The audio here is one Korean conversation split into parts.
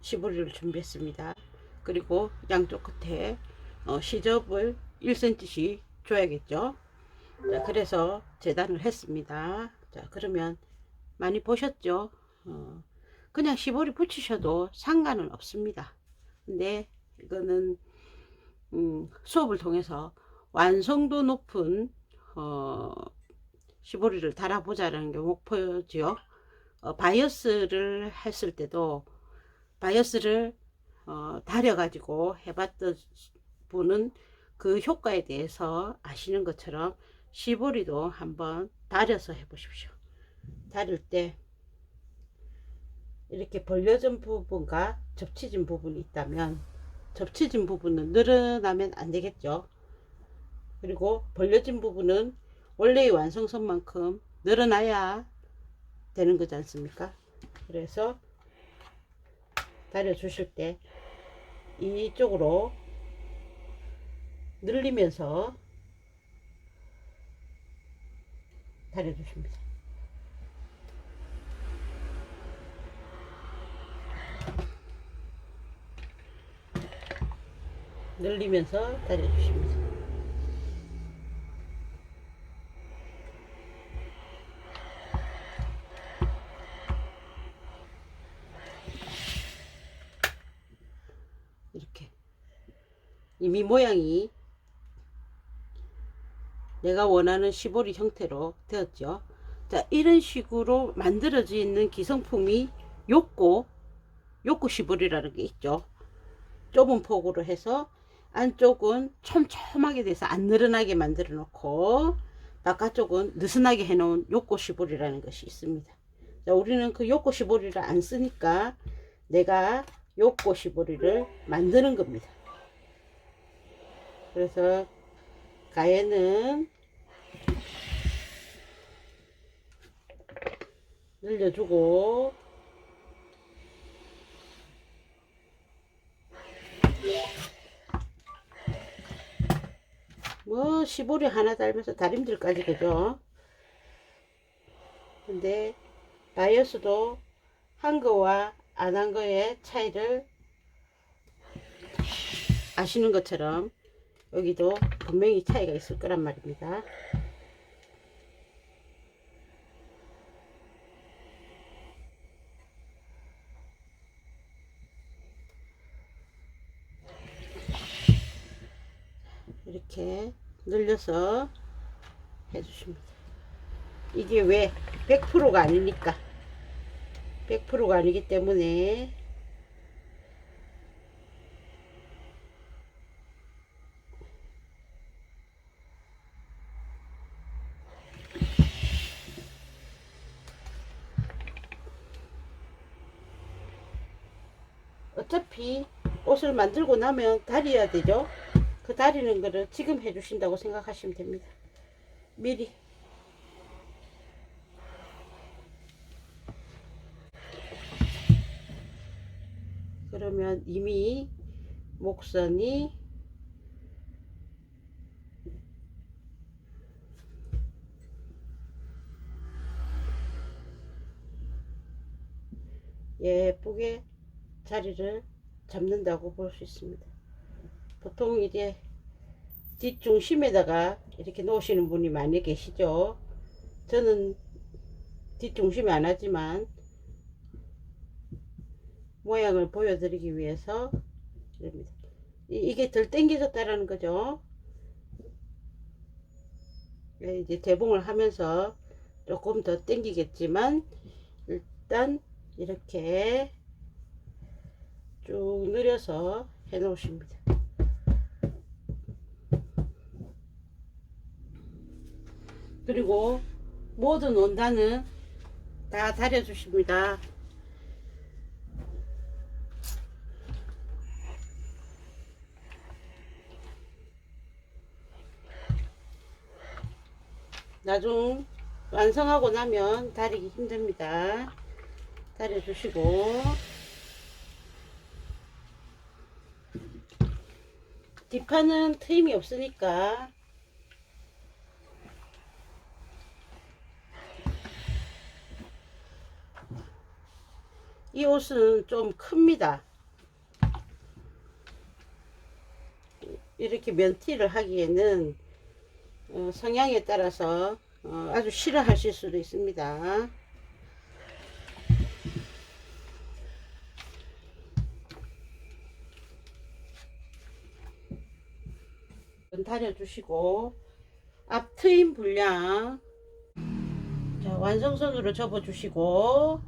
시보리를 준비했습니다. 그리고 양쪽 끝에 어, 시접을 1cm씩 줘야겠죠. 자, 그래서 재단을 했습니다. 자, 그러면 많이 보셨죠? 어, 그냥 시보리 붙이셔도 상관은 없습니다. 근데 이거는 음, 수업을 통해서 완성도 높은 어, 시보리를 달아보자라는 게 목표지요. 어, 바이어스를 했을 때도 바이어스를 어, 달여가지고 해봤던 분은 그 효과에 대해서 아시는 것처럼 시보리도 한번 달여서 해보십시오. 다릴 때 이렇게 벌려진 부분과 접치진 부분이 있다면 접치진 부분은 늘어나면 안 되겠죠. 그리고 벌려진 부분은 원래의 완성선만큼 늘어나야 되는 거지 않습니까? 그래서 다려 주실 때 이쪽으로 늘리면서 다려 주십니다. 늘리면서 다려 주십니다. 이미 모양이 내가 원하는 시보리 형태로 되었죠. 자, 이런 식으로 만들어져 있는 기성품이 욕고, 욕고 시보리라는 게 있죠. 좁은 폭으로 해서 안쪽은 촘촘하게 돼서 안 늘어나게 만들어 놓고 바깥쪽은 느슨하게 해 놓은 욕고 시보리라는 것이 있습니다. 자, 우리는 그 욕고 시보리를 안 쓰니까 내가 욕고 시보리를 만드는 겁니다. 그래서 가해는 늘려주고 뭐 시보리 하나 달면서 다림질까지 그죠? 근데 바이어스도 한 거와 안 한 거의 차이를 아시는 것처럼 여기도 분명히 차이가 있을 거란 말입니다. 이렇게 늘려서 해주십니다. 이게 왜 100%가 아니니까 100%가 아니기 때문에 어차피 옷을 만들고 나면 다려야 되죠. 그 다리는 거를 지금 해주신다고 생각하시면 됩니다. 미리. 그러면 이미 목선이 예쁘게 자리를 잡는다고 볼 수 있습니다. 보통 이제 뒷중심에다가 이렇게 놓으시는 분이 많이 계시죠. 저는 뒷중심에 안 하지만 모양을 보여드리기 위해서 이럽니다. 이- 이게 덜 당겨졌다라는 거죠. 예, 이제 대봉을 하면서 조금 더 당기겠지만 일단 이렇게 쭉 늘려서 해 놓으십니다. 그리고 모든 원단은 다 다려 주십니다. 나중 완성하고 나면 다리기 힘듭니다. 다려 주시고 뒷판은 트임이 없으니까 이 옷은 좀 큽니다. 이렇게 면티를 하기에는 어, 성향에 따라서 어, 아주 싫어하실 수도 있습니다. 다려주시고 앞 트임 분량 자 완성선으로 접어주시고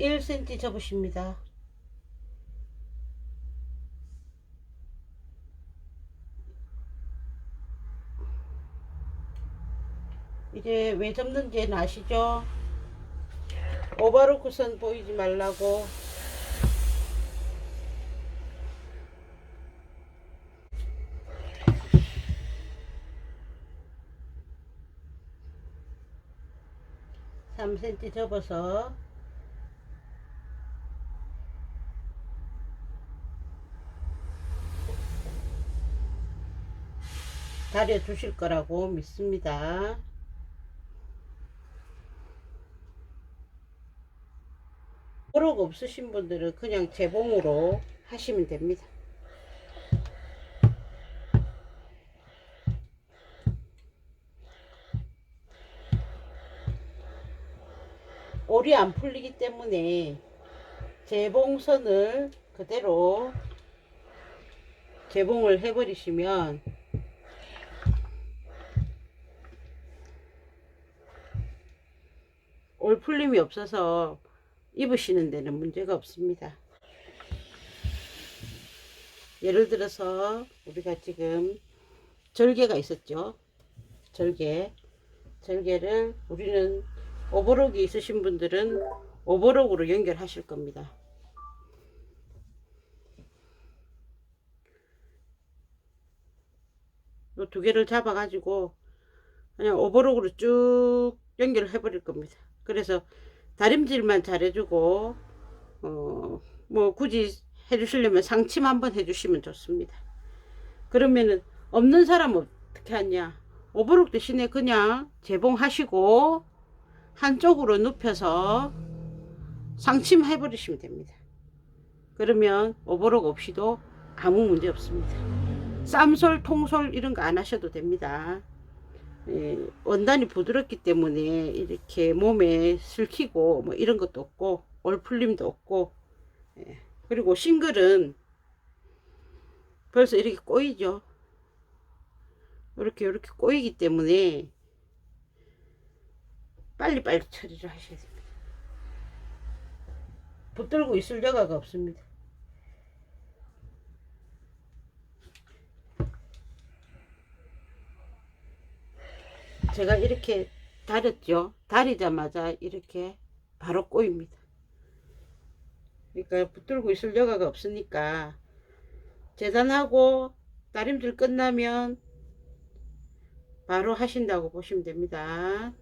1cm 접으십니다. 이제 왜 접는지는 아시죠? 오버로크 선 보이지 말라고 삼 c m 접어서 다려 주실 거라고 믿습니다. 없으신 분들은 그냥 재봉으로 하시면 됩니다. 올이 안 풀리기 때문에 재봉선을 그대로 재봉을 해버리시면 올 풀림이 없어서 입으시는 데는 문제가 없습니다. 예를 들어서 우리가 지금 절개가 있었죠. 절개. 절개를 우리는 오버록이 있으신 분들은 오버록으로 연결하실 겁니다. 이두 개를 잡아 가지고 그냥 오버록으로 쭉 연결을 해 버릴 겁니다. 그래서 다림질만 잘해주고 어 뭐 굳이 해주시려면 상침 한번 해주시면 좋습니다. 그러면은 없는 사람 어떻게 하냐? 오버록 대신에 그냥 재봉하시고 한쪽으로 눕혀서 상침 해버리시면 됩니다. 그러면 오버록 없이도 아무 문제 없습니다. 쌈솔, 통솔 이런 거 안 하셔도 됩니다. 예, 원단이 부드럽기 때문에 이렇게 몸에 슬키고 뭐 이런 것도 없고 올풀림도 없고 예, 그리고 싱글은 벌써 이렇게 꼬이죠. 이렇게 이렇게 꼬이기 때문에 빨리빨리 처리를 하셔야 됩니다. 붙들고 있을 여가가 없습니다 제가 이렇게 다렸죠. 다리자마자 이렇게 바로 꼬입니다. 그러니까 붙들고 있을 여가가 없으니까 재단하고 다림질 끝나면 바로 하신다고 보시면 됩니다.